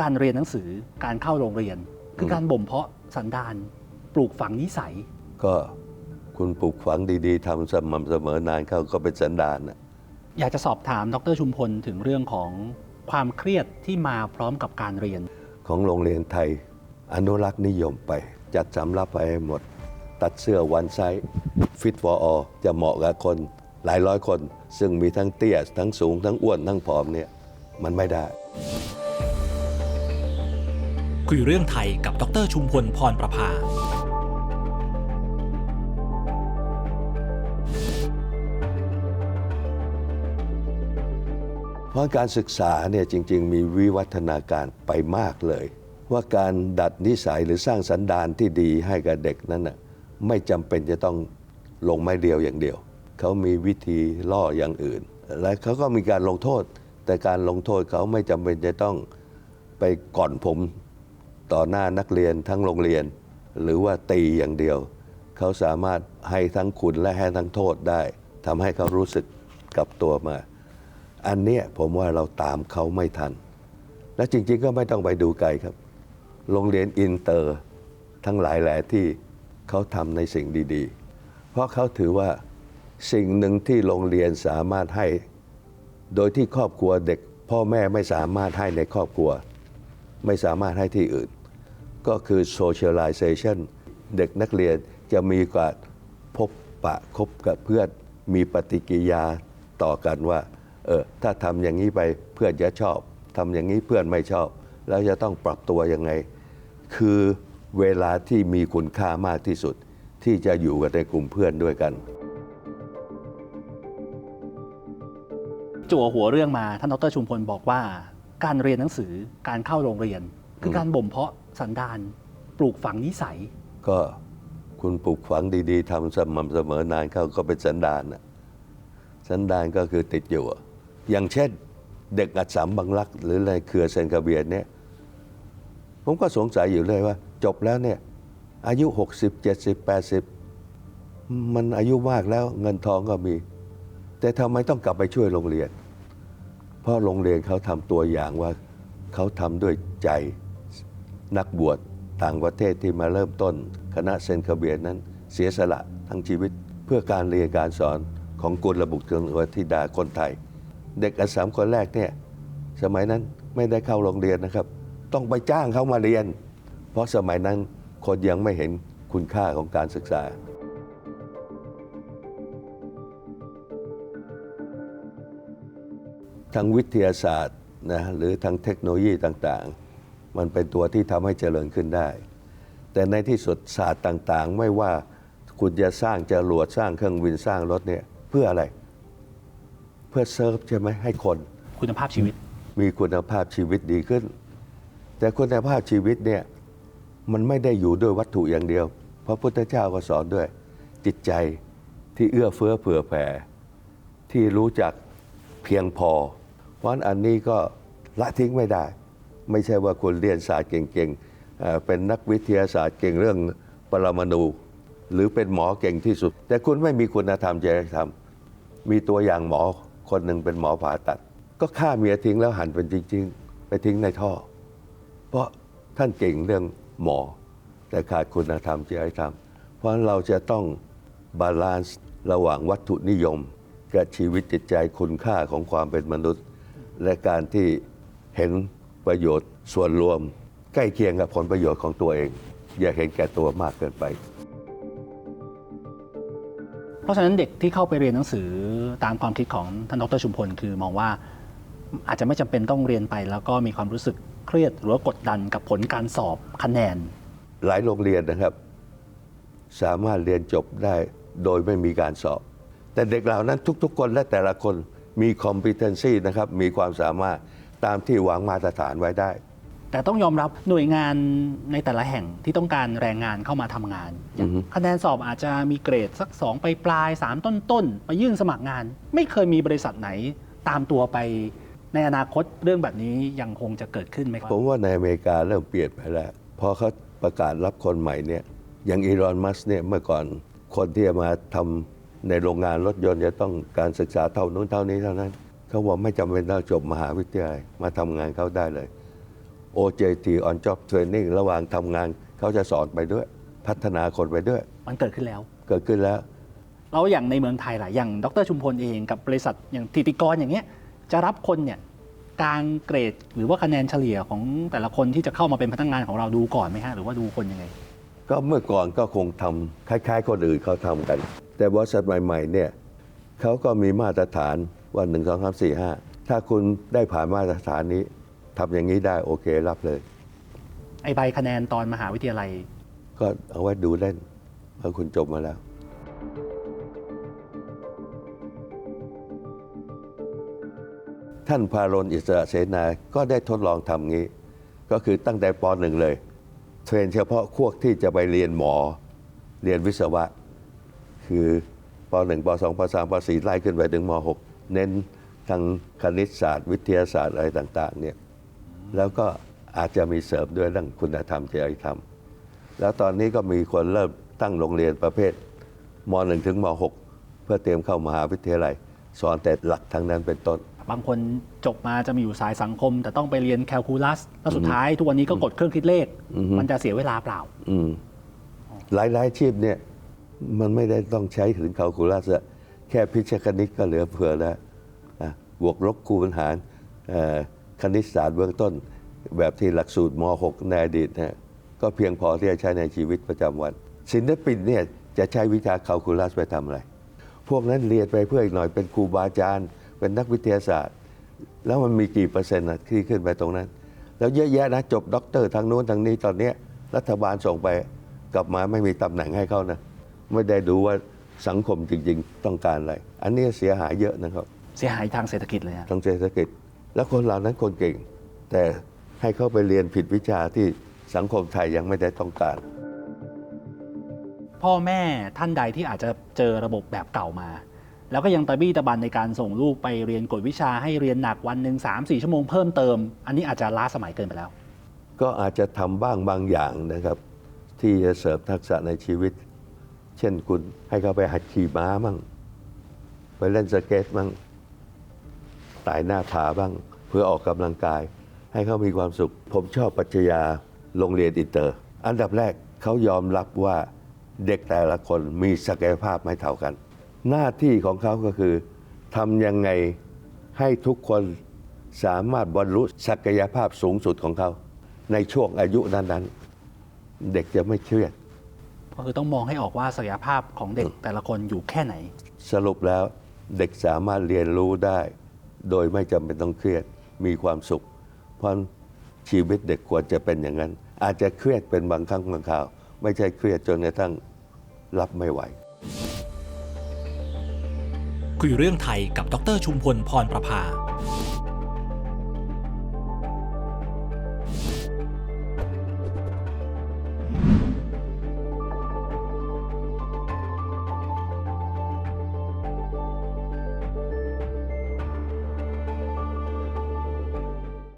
การเรียนหนังสือการเข้าโรงเรียน คือการบ่มเพาะสันดานปลูกฝังนิสัย ก็คุณปลูกฝังดีๆทำสม่ำเสมอนานเข้าก็เป็นสันดานน่ะอยากจะสอบถามดรชุมพลถึงเรื่องของความเครียดที่มาพร้อมกับการเรียน ของโรงเรียนไทย อนุรักษ์นิยมไป จัดสำรับไปให้หมด ตัดเสื้อวันไซส์ฟิต for all จะเหมาะกับคนหลายร้อยคน ซึ่งมีทั้งเตี้ยทั้งสูงทั้งอ้วนทั้งผอมเนี่ยมันไม่ได้ คุยเรื่องไทยกับดรชุมพลพรประภา เพราะการศึกษาเนี่ยจริง ๆ มีวิวัฒนาการไปมากเลย ว่าการดัดนิสัยหรือสร้างสันดานที่ดีให้กับเด็กนั้นน่ะไม่จำเป็นจะต้องลงไม้เดียวอย่างเดียว เขามีวิธีล่ออย่างอื่น และเขาก็มีการลงโทษ แต่การลงโทษเขาไม่จำเป็นจะต้องไปก่อนผม ต่อหน้านักเรียนทั้งโรงเรียน หรือว่าตีอย่างเดียว เขาสามารถให้ทั้งคุณและให้ทั้งโทษได้ทำให้เขารู้สึกกลับตัวมา อันเนี้ยผมว่าเราตามเขาไม่ทัน และจริง ๆ ก็ไม่ต้องไปดูไกลครับ โรงเรียนอินเตอร์ ทั้งหลายแหล่ที่เขาทำในสิ่งดีๆ เพราะเขาถือว่าสิ่งหนึ่งที่โรงเรียนสามารถให้ โดยที่ครอบครัวเด็กพ่อแม่ไม่สามารถให้ในครอบครัว ไม่สามารถให้ที่อื่น ก็คือ socialization เด็กนักเรียนจะมีการพบปะคบกับเพื่อน มีปฏิกิริยาต่อกันว่าเออถ้าทำอย่างนี้ไปเพื่อนจะชอบทำอย่างนี้เพื่อนไม่ชอบ แล้วจะต้องปรับตัวยังไง คือเวลาที่มีคุณค่ามากที่สุด ที่จะอยู่กับในกลุ่มเพื่อนด้วยกัน จั่วหัวเรื่องมาท่านดรชุมพลบอกว่า การเรียนหนังสือการเข้าโรงเรียน คือการบ่มเพาะ สันดานปลูกฝังนิสัย ก็คุณปลูกฝังดีๆทำสม่ำเสมอนานเข้าก็เป็นสันดานน่ะสันดานก็คือติดอยู่อะอย่างเช่นเด็กอัดสามบังลัก หรือในเครือเซนคาเบียนเนี่ยผมก็สงสัยอยู่เลยว่า จบแล้วเนี่ยอายุ 60 70 80 มันอายุมากแล้วเงินทองก็มี แต่ทำไมต้องกลับไปช่วยโรงเรียน เพราะโรงเรียนเขาทำตัวอย่างว่าเขาทำด้วยใจ นักบวชต่างประเทศที่มาเริ่มต้น คณะเซนคาเบียนนั้น เสียสละทั้งชีวิต เพื่อการเรียนการสอนของกุลบุตรวธิดาคนไทย เด็กอัสสามคนแรกเนี่ยสมัยนั้นไม่ได้เข้าโรงเรียนนะครับ ต้องไปจ้างเขามาเรียน เพราะสมัยนั้นคนยังไม่เห็นคุณค่าของการศึกษาทางวิทยาศาสตร์นะหรือทางเทคโนโลยีต่างๆ มันเป็นตัวที่ทำให้เจริญขึ้นได้ แต่ในที่สุดศาสตร์ต่างๆ ไม่ว่าคุณจะสร้างจรวดสร้างเครื่องบินสร้างรถเนี่ยเพื่ออะไร เพื่อเซิร์ฟใช่ไหมให้คนคุณภาพชีวิต มีคุณภาพชีวิตดีขึ้น แต่คุณภาพชีวิตเนี่ยมันไม่ได้อยู่ด้วยวัตถุอย่างเดียว พระพุทธเจ้าก็สอนด้วย จิตใจที่เอื้อเฟื้อเผื่อแผ่ ที่รู้จักเพียงพอ เพราะฉะนั้นอันนี้ก็ละทิ้งไม่ได้ ไม่ใช่ว่าคุณเรียนศาสตร์เก่งๆเป็นนักวิทยาศาสตร์เก่งเรื่องปรมาณูหรือเป็นหมอเก่งที่สุด แต่คุณไม่มีคุณธรรมจริยธรรม มีตัวอย่างหมอคนหนึ่งเป็นหมอผ่าตัด ก็ฆ่าเมียทิ้งแล้วหั่นเป็นจริง ๆ ไปทิ้งในท่อ เพราะท่านเก่งเรื่องหมอ แต่ขาดคุณธรรมจริยธรรม เพราะเราจะต้องบาลานซ์ระหว่างวัตถุนิยมกับชีวิตจิตใจคุณค่าของความเป็นมนุษย์ และการที่เห็น ประโยชน์ส่วนรวม ใกล้เคียงกับผลประโยชน์ของตัวเอง อย่าเห็นแก่ตัวมากเกินไป เพราะฉะนั้นเด็กที่เข้าไปเรียนหนังสือตามความคิดของท่านดรชุมพล คือมองว่าอาจจะไม่จำเป็นต้องเรียนไป แล้วก็มีความรู้สึกเครียดหรือว่ากดดันกับผลการสอบคะแนน หลายโรงเรียนนะครับ สามารถเรียนจบได้โดยไม่มีการสอบ แต่เด็กเหล่านั้นทุก ๆ คนและแต่ละคนมี competency นะครับ มีความสามารถ ตามที่วางมาตรฐานไว้ได้ แต่ต้องยอมรับหน่วยงานในแต่ละแห่งที่ต้องการแรงงานเข้ามาทำงาน อือฮึ คะแนนสอบอาจจะมีเกรดสัก 2 ไปปลายๆ3ต้นต้นๆมายื่นสมัครงาน ไม่เคยมีบริษัทไหนตามตัวไป ในอนาคตเรื่องแบบนี้ยังคงจะเกิดขึ้นไหมครับ ผมว่าในอเมริกาเริ่มเปลี่ยนไปแล้ว พอเขาประกาศรับคนใหม่เนี่ย อย่างอีรอนมัสเนี่ยเมื่อก่อนคนที่จะมาทำในโรงงานรถยนต์จะต้องการศึกษาเท่านู้นเท่านี้เท่านั้น เขาบอกไม่จำเป็นต้องจบมหาวิทยาลัยมาทำงานเขาได้เลยเพ OJT on job training ระหว่างทำงานเขาจะสอนไปด้วย พัฒนาคนไปด้วย มันเกิดขึ้นแล้ว เกิดขึ้นแล้วแล้วอย่างในเมืองไทยล่ะอย่างดรชุมพลเองกับบริษัทอย่างทิติกรอย่างเงี้ยจะรับคนเนี่ยกลางเกรดหรือว่าคะแนนเฉลี่ยของแต่ละคนที่จะเข้ามาเป็นพนักงานของเราดูก่อนไหมฮะหรือว่าดูคนยังไง ก็เมื่อก่อนก็คงทำคล้าย ๆ คนอื่นเขาทำกัน แต่บริษัทใหม่ๆเนี่ยเขาก็มีมาตรฐาน ว่าหนึ่งสองสามสี่ห้าถ้าคุณได้ผ่านมาตรฐานนี้ทำอย่างนี้ได้โอเครับเลย ไอใบคะแนนตอนมหาวิทยาลัย ก็เอาไว้ดูเล่นเพราะคุณจบมาแล้วท่านพารนอิสระเสนา ก็ได้ทดลองทำงี้ ก็คือตั้งแต่ปหนึ่งเลย เทรนเฉพาะพวกที่จะไปเรียนหมอ เรียนวิศวะ คือปหนึ่งปสองปสามปสี่ไล่ขึ้นไปถึงมหก เน้นทางคณิตศาสตร์ วิทยาศาสตร์อะไรต่างๆเนี่ยแล้วก็อาจจะมีเสริมด้วยเรื่องคุณธรรมจริยธรรม แล้วตอนนี้ก็มีคนเริ่มตั้งโรงเรียนประเภทม .1 ถึงม .6 เพื่อเตรียมเข้ามหาวิทยาลัย สอนแต่หลักทางนั้นเป็นต้น บางคนจบมาจะมีอยู่สายสังคม แต่ต้องไปเรียนแคลคูลัส แล้วสุดท้ายทุกวันนี้ก็กดเครื่องคิดเลขอือฮึมันจะเสียเวลาเปล่าอืมหลายๆอาชีพเนี่ยมันไม่ได้ต้องใช้ถึงคาลคูลัสอะ แค่พิชคณิตก็เหลือเผื่อแล้วบวกลบคูณหารคณิตศาสตร์เบื้องต้น แบบที่หลักสูตรม .6 ในอดีตนะก็เพียงพอที่จะใช้ในชีวิตประจำวัน ศิลปินเนี่ยจะใช้วิชาคาลคูลัสไปทำอะไร พวกนั้นเรียนไปเพื่ออีกหน่อยเป็นครูบาอาจารย์ เป็นนักวิทยาศาสตร์ แล้วมันมีกี่เปอร์เซ็นต์นะที่ขึ้นไปตรงนั้น แล้วเยอะแยะนะจบด็อกเตอร์ทางโน้นทางนี้ตอนนี้รัฐบาลส่งไปกลับมาไม่มีตำแหน่งให้เขานะไม่ได้ดูว่า สังคมจริง ๆ ต้องการอะไร อันนี้เสียหายเยอะนะครับ เสียหายทางเศรษฐกิจเลยฮะทางเศรษฐกิจ แล้วคนเหล่านั้นคนเก่ง แต่ให้เขาไปเรียนผิดวิชาที่สังคมไทยยังไม่ได้ต้องการ พ่อแม่ท่านใดที่อาจจะเจอระบบแบบเก่ามา แล้วก็ยังตะบี้ตะบันในการส่งลูกไปเรียนกฎวิชาให้เรียนหนักวันหนึ่งสามสี่ชั่วโมงเพิ่มเติม อันนี้อาจจะล้าสมัยเกินไปแล้ว ก็อาจจะทำบ้างบางอย่างนะครับ ที่จะเสริมทักษะในชีวิต เช่นคุณให้เขาไปหัดขี่ม้ามั่ง ไปเล่นสเก็ตมั่งไต่หน้าผาบ้าง เพื่อออกกำลังกาย ให้เขามีความสุข ผมชอบปรัชญาโรงเรียนอินเตอร์ อันดับแรกเขายอมรับว่าเด็กแต่ละคนมีศักยภาพไม่เท่ากัน หน้าที่ของเขาก็คือทำยังไงให้ทุกคนสามารถบรรลุศักยภาพสูงสุดของเขา ในช่วงอายุนั้นๆ เด็กจะไม่เครียด ก็คือต้องมองให้ออกว่าศักยภาพของเด็กแต่ละคนอยู่แค่ไหน สรุปแล้วเด็กสามารถเรียนรู้ได้ โดยไม่จำเป็นต้องเครียดมีความสุข เพราะชีวิตเด็กควรจะเป็นอย่างนั้น อาจจะเครียดเป็นบางครั้งบางคราว ไม่ใช่เครียดจนกระทั่งรับไม่ไหว คุยเรื่องไทยกับดรชุมพลพรประภา